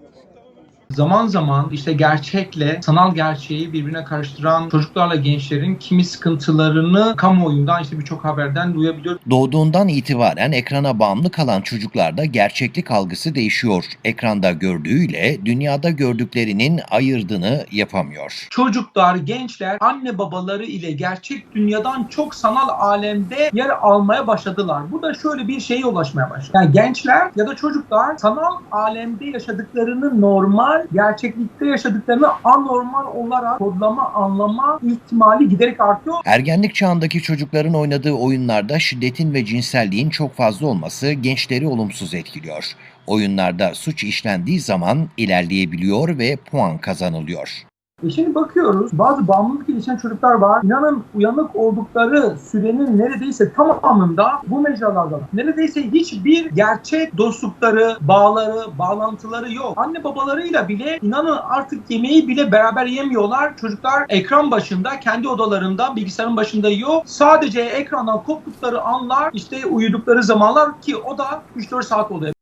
Tamam. Zaman zaman işte gerçekle sanal gerçeği birbirine karıştıran çocuklarla gençlerin kimi sıkıntılarını kamuoyundan işte birçok haberden duyabiliyoruz. Doğduğundan itibaren ekrana bağımlı kalan çocuklarda gerçeklik algısı değişiyor. Ekranda gördüğüyle dünyada gördüklerinin ayırdığını yapamıyor. Çocuklar, gençler anne babaları ile gerçek dünyadan çok sanal alemde yer almaya başladılar. Bu da şöyle bir şeye ulaşmaya başladı. Yani gençler ya da çocuklar sanal alemde yaşadıklarını normal, gerçeklikte yaşadıklarını anormal olarak kodlama, anlama ihtimali giderek artıyor. Ergenlik çağındaki çocukların oynadığı oyunlarda şiddetin ve cinselliğin çok fazla olması gençleri olumsuz etkiliyor. Oyunlarda suç işlendiği zaman ilerleyebiliyor ve puan kazanılıyor. E şimdi bakıyoruz bazı bağımlılık gelişen çocuklar var. İnanın uyanık oldukları sürenin neredeyse tamamında bu mecralarda. Neredeyse hiçbir gerçek dostlukları, bağları, bağlantıları yok. Anne babalarıyla bile inanın artık yemeği bile beraber yemiyorlar. Çocuklar ekran başında, kendi odalarında, bilgisayarın başında yiyor. Sadece ekrandan koptukları anlar, işte uyudukları zamanlar ki o da 3-4 saat oluyor.